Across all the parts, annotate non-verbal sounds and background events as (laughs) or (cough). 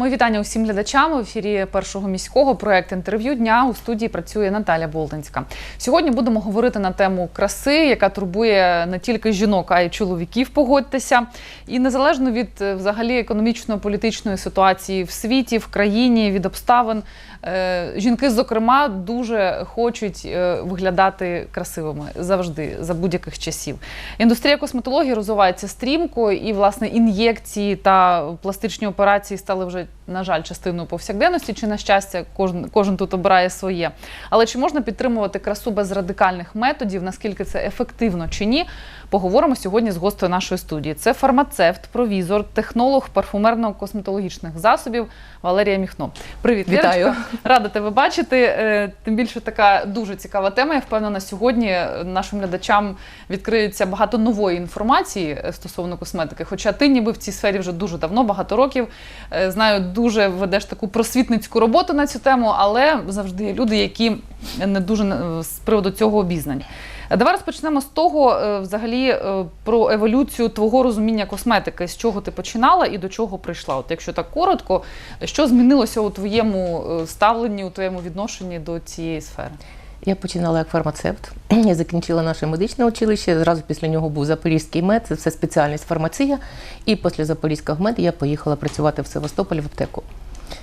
Мої вітання усім глядачам. В ефірі першого міського проект інтерв'ю дня у студії працює Наталя Болтинська. Сьогодні будемо говорити на тему краси, яка турбує не тільки жінок, а й чоловіків. Погодьтеся. І незалежно від е, взагалі економічно-політичної ситуації в світі, в країні, від обставин. Е, Жінки, зокрема, дуже хочуть е, виглядати красивими завжди за будь-яких часів. Індустрія косметології розвивається стрімко, і власне ін'єкції та пластичні операції стали вже, на жаль, частиною повсякденності. Чи на щастя, кожен, кожен тут обирає своє. Але чи можна підтримувати красу без радикальних методів? Наскільки це ефективно чи ні? Поговоримо сьогодні з гостею нашої студії. Це фармацевт, провізор, технолог парфумерно-косметологічних засобів Валерія Міхно. Привіт, Вітаю. Рада тебе бачити. Е, Тим більше така дуже цікава тема. Я впевнена, сьогодні нашим глядачам відкриється багато нової інформації е, стосовно косметики. Хоча ти ніби в цій сфері вже дуже давно, багато років. Е, Знаю, дуже ведеш таку просвітницьку роботу на цю тему, але завжди є люди, які не дуже е, з приводу цього обізнані. Е, Давай розпочнемо з того, е, взагалі, про еволюцію твого розуміння косметики, з чого ти починала і до чого прийшла. От якщо так коротко, що змінилося у твоєму ставленні, у твоєму відношенні до цієї сфери? Я починала як фармацевт. (clears throat) Я закінчила наше медичне училище. Зразу після нього був Запорізький мед, це все спеціальність фармація. І після Запорізького мед я поїхала працювати в Севастополь в аптеку.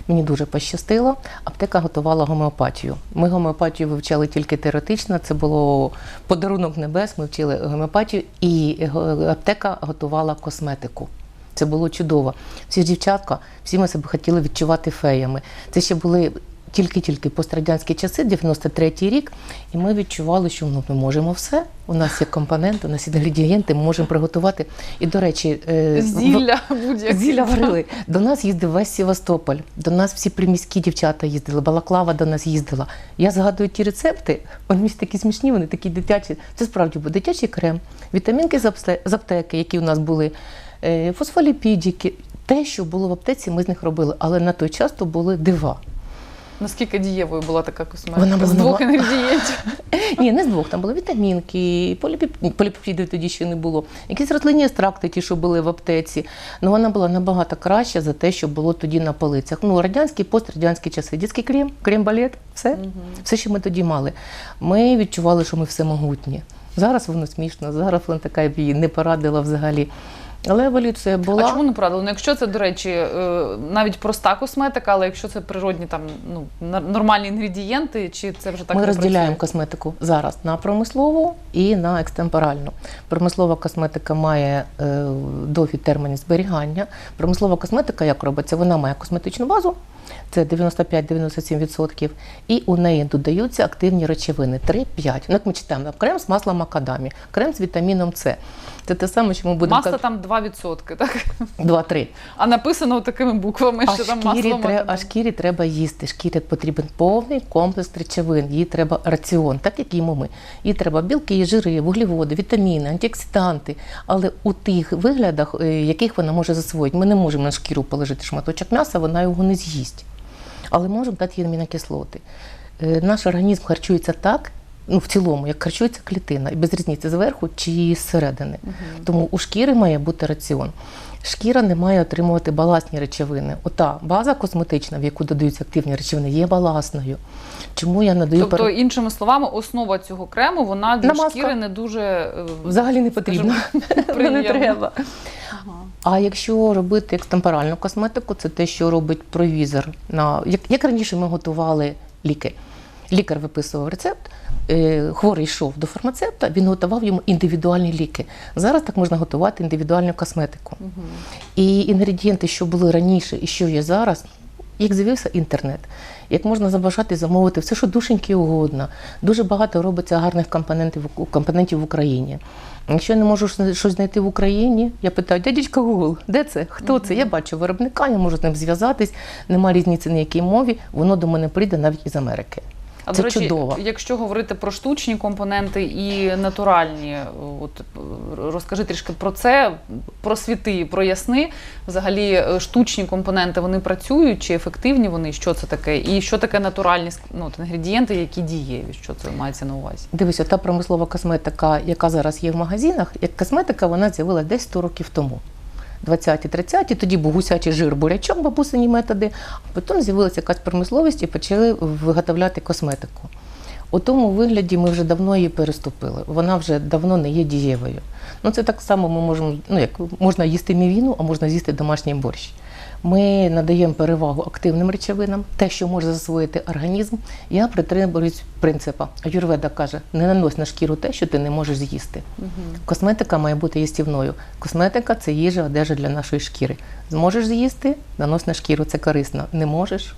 Мені дуже пощастило. Аптека готувала гомеопатію. Ми гомеопатію вивчали тільки теоретично. Це було подарунок небес. Ми вчили гомеопатію, і аптека готувала косметику. Це було чудово. Всі ж дівчатка, всі ми себе хотіли відчувати феями. Це ще були тільки-тільки пострадянські часи, 93-й рік, і ми відчували, що ну, ми можемо все. У нас є компоненти, у нас є інгредієнти, ми можемо приготувати. І, до речі, е, Зілля. Зілля варили. До нас їздив весь Севастополь. До нас всі приміські дівчата їздили. Балаклава до нас їздила. Я згадую ті рецепти. Вони такі смішні, вони такі дитячі. Це справді був дитячий крем, вітамінки з апте- аптеки, які у нас були, е, фосфоліпідіки. Те, що було в аптеці, ми з них робили. Але на той час то були дива. Наскільки дієвою була така косметика? Вона була з двох нова. інгредієнтів. (laughs) Ні, не з двох. Там були вітамінки, поліпіп... тоді ще не було. Якісь рослинні екстракти, ті, що були в аптеці. Ну вона була набагато краща за те, що було тоді на полицях. Ну, радянські, пострадянські часи. Дітський крем, крем-балет, все. Все, що ми тоді мали. Ми відчували, що ми всемогутні. Зараз воно смішно, зараз вона така б її не порадила взагалі. Але еволюція була. А чому не порадили? Ну, якщо це, до речі, е, навіть проста косметика, але якщо це природні там ну нормальні інгредієнти, чи це вже так Ми розділяємо працює? косметику зараз на промислову і на екстемпоральну. Промислова косметика має е, довгі терміни зберігання. Промислова косметика, як робиться, вона має косметичну базу, це 95-97%, і у неї додаються активні речовини 3-5. Ну, як ми читаємо, крем з маслом макадамі, крем з вітаміном С. Це те саме, що ми будемо Масло там 2%, так? 2-3. А написано такими буквами, А що там масло. треба, а шкірі треба їсти. Шкірі потрібен повний комплекс речовин. Їй треба раціон, так як їмо ми. Їй треба білки, жири, вуглеводи, вітаміни, антиоксиданти. Але у тих виглядах, е, яких вона може засвоїти, ми не можемо на шкіру положити шматочок м'яса, вона його не з'їсть. Але можемо дати амінокислоти. Е, Наш організм харчується так. Ну, в цілому, як харчується клітина, і без різниці зверху чи зсередини. Тому у шкіри має бути раціон. Шкіра не має отримувати баласні речовини. Ота база косметична, в яку додаються активні речовини, є баласною. Чому я надаю Тобто, пер- іншими словами, основа цього крему вона для Намазка. шкіри не дуже е, взагалі не потрібно. (laughs) не треба. А якщо робити екстемпоральну косметику, це те, що робить провізор. На як, як раніше ми готували ліки. Лікар виписував рецепт, е, хворий йшов до фармацевта, він готував йому індивідуальні ліки. Зараз так можна готувати індивідуальну косметику. І інгредієнти, що були раніше і що є зараз, як з'явився інтернет, як можна забажати замовити все, що душеньки угодно. Дуже багато робиться гарних компонентів, компонентів в Україні. Якщо я не можу щось знайти в Україні, я питаю, дядечка Google, де це? Хто це? Я бачу виробника, я можу з ним зв'язатись, нема різниці на якій мові, воно до мене прийде навіть із Америки. А Це до речі, чудово. якщо говорити про штучні компоненти і натуральні, от е, розкажи трішки про це, просвіти, проясни. Взагалі, е, штучні компоненти вони працюють чи ефективні вони? Що це таке? І що таке натуральні ну, от інгредієнти, які дієві? Що це мається на увазі? Дивися, та промислова косметика, яка зараз є в магазинах, як косметика, вона з'явилася десь 100 років тому. 20-30, тоді був гусячий жир, бурячок, бабусині методи, а потім з'явилася якась промисловість і почали виготовляти косметику. У тому вигляді ми вже давно її переступили. Вона вже давно не є дієвою. Ну це так само ми можемо, ну як можна їсти мівіну, а можна з'їсти домашній борщ. Ми надаємо перевагу активним речовинам, те, що може засвоїти організм. Я притримуюсь принципа. Аюрведа каже: не нанось на шкіру те, що ти не можеш з'їсти. Косметика має бути їстівною. Косметика це їжа, одежа для нашої шкіри. Зможеш з'їсти, нанось на шкіру, це корисно. Не можеш.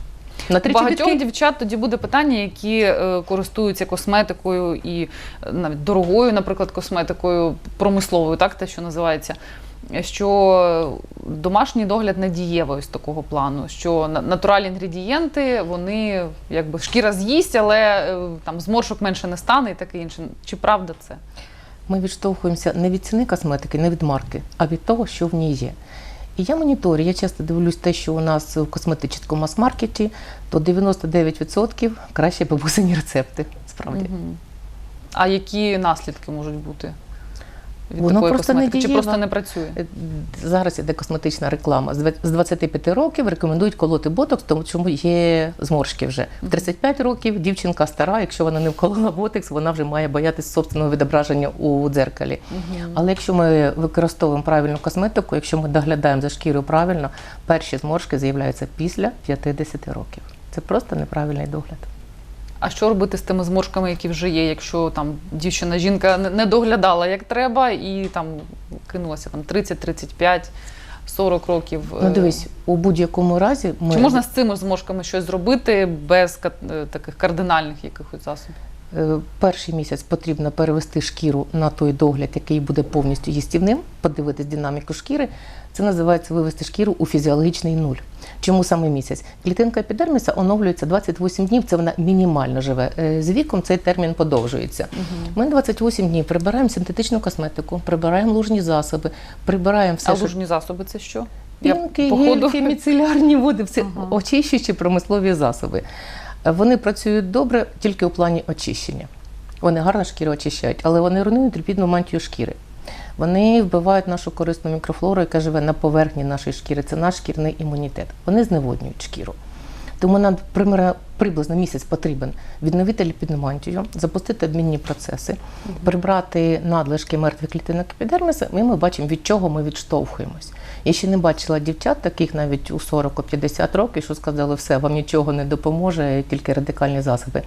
На чобітки. дівчат тоді буде питання, які е, користуються косметикою і е, навіть дорогою, наприклад, косметикою промисловою, так те, що називається. Що домашній догляд не дієвий з такого плану, що натуральні інгредієнти, вони якби шкіра з'їсть, але е, там зморшок менше не стане і таке інше. Чи правда це? Ми відштовхуємося не від ціни косметики, не від марки, а від того, що в ній є. І я моніторю, я часто дивлюсь те, що у нас в косметичному мас-маркеті, то 99% краще бабусині рецепти. Справді. Мгм. А які наслідки можуть бути від Воно такої просто не? Чи просто не працює? Е, Зараз іде косметична реклама. З две- З 25 років рекомендують колоти ботокс, тому що є зморшки вже. В 35 років дівчинка стара, якщо вона не вколола ботокс, вона вже має боятися собственного відображення у дзеркалі. Мгм. Але якщо ми використовуємо правильну косметику, якщо ми доглядаємо за шкірою правильно, перші зморшки з'являються після 50 років. Це просто неправильний догляд. А що робити з тими зморшками, які вже є, якщо там дівчина, жінка не- доглядала як треба, і там кинулася там 30, 35, 40 років. Ну е, дивись, у будь-якому разі ми Чи можна з цими зморшками щось зробити без е, таких кардинальних якихось засобів? Е, Перший місяць потрібно перевести шкіру на той догляд, який буде повністю їстівним, подивитись динаміку шкіри. Це називається вивести шкіру у фізіологічний нуль. Чому саме місяць? Клітинка епідерміса оновлюється 28 днів, це вона мінімально живе. Е, З віком цей термін подовжується. Ми 28 днів прибираємо синтетичну косметику, прибираємо лужні засоби, прибираємо все, а що лужні засоби це що? Пінки, гельки, міцелярні води, все Ага. очищуючі промислові засоби. Вони працюють добре тільки у плані очищення. Вони гарно шкіру очищають, але вони руйнують ліпідну мантію шкіри. Вони вбивають нашу корисну мікрофлору, яка живе на поверхні нашої шкіри. Це наш шкірний імунітет. Вони зневоднюють шкіру. Тому нам приблизно місяць потрібен відновити ліпіднумантію, запустити обмінні процеси, прибрати надлишки мертвих клітинок епідерміса, і ми бачимо, від чого ми відштовхуємось. Я ще не бачила дівчат, таких навіть у 40-50 років, що сказали, все, вам нічого не допоможе, тільки радикальні засоби.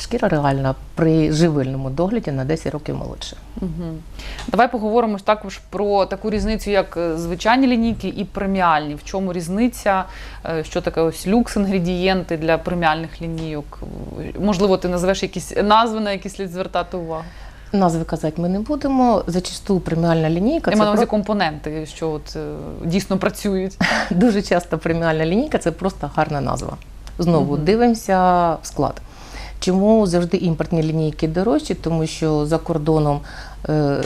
Шкіра реальна при живильному догляді на 10 років молодше. Угу. Давай поговоримо також про таку різницю, як е, звичайні лінійки і преміальні. В чому різниця? Е, Що таке ось люкс інгредієнти для преміальних лінійок? Е, Можливо, ти назвеш якісь назви, на які слід звертати увагу. Назви казати ми не будемо. Зачасту преміальна лінійка Я це про- компоненти, що от, е, дійсно працюють. (laughs) дуже часто преміальна лінійка це просто гарна назва. Знову Мгм. дивимося в склад. Чому завжди імпортні лінійки дорожчі? Тому що за кордоном е,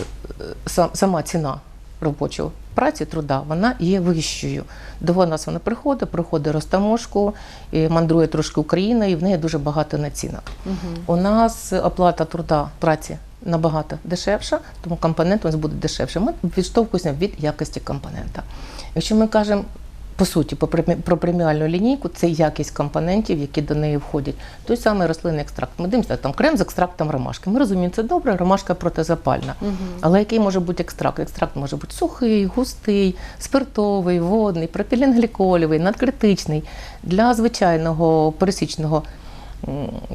сама ціна робочого праці, труда, вона є вищою. До нас вона приходить, проходить розтаможку, і мандрує трошки Україною, і в неї дуже багато націнок. У нас оплата труда праці набагато дешевша, тому компонент у нас буде дешевше. Ми відштовхуємося від якості компонента. Якщо ми кажемо по суті про преміальну лінійку, це якість компонентів, які до неї входять. Той самий рослинний екстракт. Ми дивимося, там крем з екстрактом ромашки. Ми розуміємо, це добре, ромашка протизапальна. Але який може бути екстракт? Екстракт може бути сухий, густий, спиртовий, водний, пропіленгліколівий, надкритичний. Для звичайного пересічного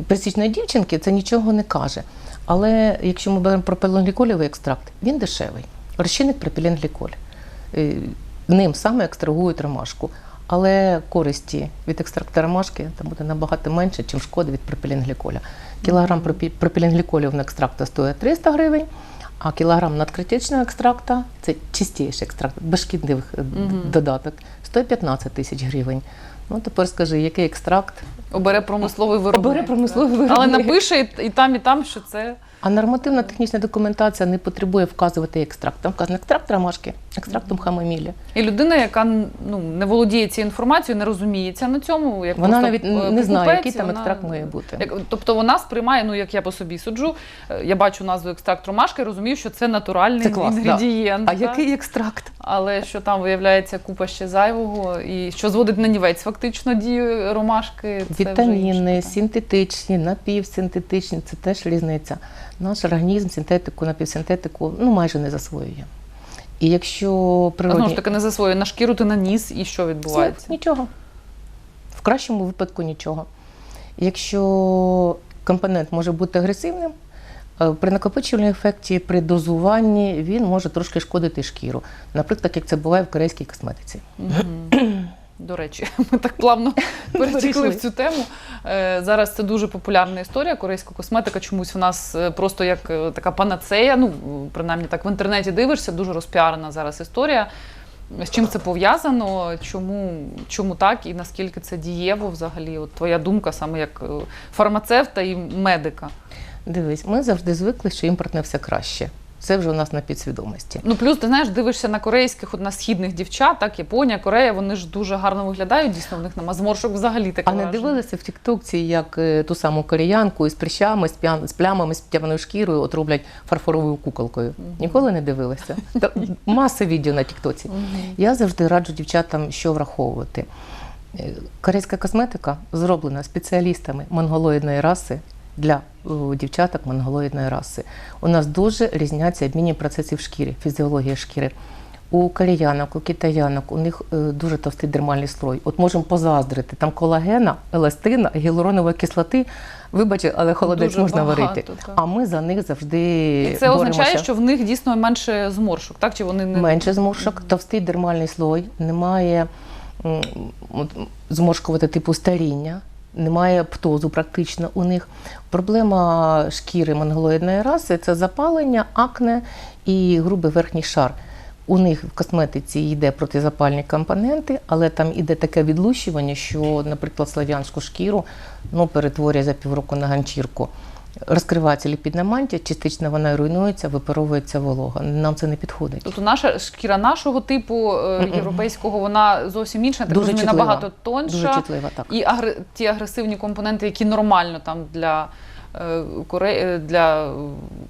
пересічної дівчинки це нічого не каже. Але якщо ми беремо пропіленгліколівий екстракт, він дешевий. Розчинник пропіленгліколь. Ним саме екстрагують ромашку. Але користі від екстракту ромашки там буде набагато менше, ніж шкоди від пропіленгліколя. Кілограм пропі- на екстракта стоїть 300 гривень, а кілограм надкритичного екстракта це чистіший екстракт, без шкідливих е, додаток, стоїть 15 тисяч гривень. Ну тепер скажи, який екстракт Обере промисловий виробник. Обере промисловий Так. Але напише і, і там, і там, що це А нормативна технічна документація не потребує вказувати екстракт. Там вказано екстракт ромашки, екстрактом хамомілі. і людина, яка ну не володіє цією інформацією, не розуміється на цьому. Як Вона просто, навіть е, не знає, який там вона- екстракт має бути. Як, тобто вона сприймає, ну як я по собі суджу, е, я бачу назву екстракт ромашки, розумію, що це натуральний Це клас, да. інгредієнт. А так? який екстракт? Але що там виявляється купа ще зайвого, і що зводить на нівець фактично дію ромашки. це Вітаміни, синтетичні, напівсинтетичні це теж різниця. Наш організм синтетику, напівсинтетику ну майже не засвоює. І якщо природні... знову ж таки не засвоює на шкіру ти наніс, і що відбувається? нічого. В кращому випадку нічого. Якщо компонент може бути агресивним, е, при накопичувальному ефекті, при дозуванні він може трошки шкодити шкіру. Наприклад, як це буває в корейській косметиці. Мгм. До речі, (laughs) ми так плавно (laughs) Перейшли. в цю тему. Е, Зараз це дуже популярна історія. Корейська косметика чомусь в нас е, просто як е, така панацея. Ну, принаймні так в інтернеті дивишся, дуже розпіарена зараз історія. З чим це пов'язано? Чому, чому так і наскільки це дієво взагалі? От твоя думка саме як фармацевта і медика. Дивись, ми завжди звикли, що імпортне все краще. Це вже у нас на підсвідомості. Ну плюс ти знаєш, дивишся на корейських, от на східних дівчат, так Японія, Корея, вони ж дуже гарно виглядають. Дійсно, в них нема зморшок взагалі таке. А не дивилися в Тіктокці, як е, ту саму кореянку із прищами, з, плямами, з п'яною шкірою от роблять фарфоровою куколкою. Ніколи не дивилися. Та Маса відео на Тіктоці. Я завжди раджу дівчатам, що враховувати. Е, Корейська косметика зроблена спеціалістами монголоїдної раси для дівчаток монголоїдної раси. У нас дуже різняться обмінні процеси в шкірі, фізіологія шкіри. У кореянок, у китаянок у них е, дуже товстий дермальний слой. От можемо позаздрити. Там колагена, еластина, гіалуронової кислоти. Вибачте, але холодець Дуже можна багато, варити. так. А ми за них завжди І це означає, що в них дійсно менше зморшок, так? Чи вони не Менше зморшок, товстий дермальний слой, немає зморшкувати типу старіння, немає птозу практично у них. Проблема шкіри монголоїдної раси це запалення, акне і грубий верхній шар. У них в косметиці йде протизапальні компоненти, але там іде таке відлущування, що, наприклад, слав'янську шкіру ну, перетворює за півроку на ганчірку. Розкривається ліпідна мантія, частично вона руйнується, випаровується волога. Нам це не підходить. Тобто наша шкіра нашого типу е, європейського, вона зовсім інша, так Дуже розумію, чутлива. набагато тонша. Дуже чутлива, так. І агр... ті агресивні компоненти, які нормально там для, коре... е, для е,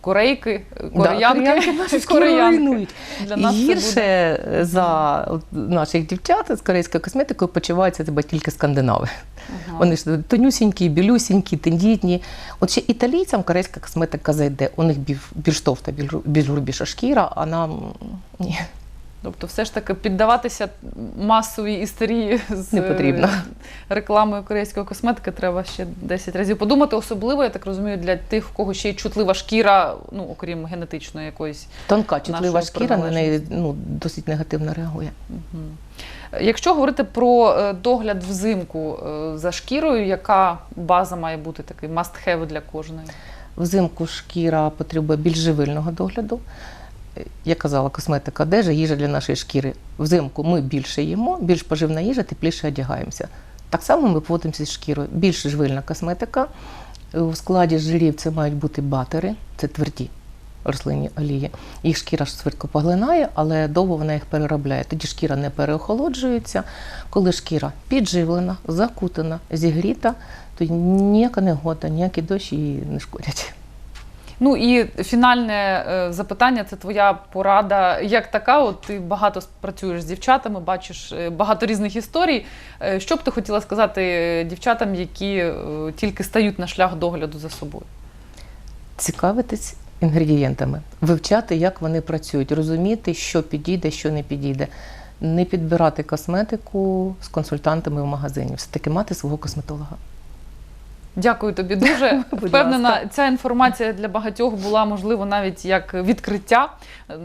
корейки, е, кореянки, шкіру (laughs) кореянки. руйнують. Для нас Гірше за наших дівчат з корейською косметикою почуваються тебе тільки скандинави. Ага. Вони ж тонюсінькі, білюсінькі, тендітні. От ще італійцям корейська косметика зайде. У них більш, товста, більш грубіша шкіра, а нам ні. Тобто, все ж таки піддаватися масовій істерії з Не потрібно. е, рекламою корейської косметики треба ще 10 разів подумати. Особливо, я так розумію, для тих, в кого ще й чутлива шкіра, ну окрім генетичної якоїсь. Тонка, чутлива шкіра на неї ну, досить негативно реагує. Мгм. Якщо говорити про е, догляд взимку е, за шкірою, яка база має бути такий must-have для кожної? Взимку шкіра потребує більш живильного догляду. Я казала, косметика одежа, їжа для нашої шкіри. Взимку ми більше їмо, більш поживна їжа, тепліше одягаємося. Так само ми поводимося з шкірою. Більш живильна косметика. У складі жирів це мають бути батери, це тверді рослинні олії. Їх шкіра швидко поглинає, але довго вона їх переробляє. Тоді шкіра не переохолоджується. Коли шкіра підживлена, закутана, зігріта, то ніяка негода, ніякі дощ її не шкодять. Ну і фінальне е, запитання це твоя порада як така. От ти багато працюєш з дівчатами, бачиш е, багато різних історій. Е, Що б ти хотіла сказати дівчатам, які тільки стають на шлях догляду за собою? Цікавитись інгредієнтами, вивчати, як вони працюють, розуміти, що підійде, що не підійде. Не підбирати косметику з консультантами в магазині, все-таки мати свого косметолога. Дякую тобі дуже. (laughs) Впевнена, ця інформація для багатьох була можливо навіть як відкриття.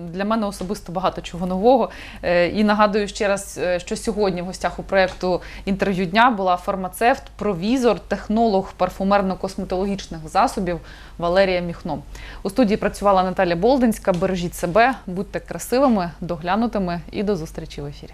Для мене особисто багато чого нового. Е, І нагадую ще раз, е, що сьогодні в гостях у проєкту інтерв'ю дня була фармацевт, провізор, технолог парфумерно-косметологічних засобів Валерія Міхно. У студії працювала Наталя Болдинська. Бережіть себе, будьте красивими, доглянутими і до зустрічі в ефірі.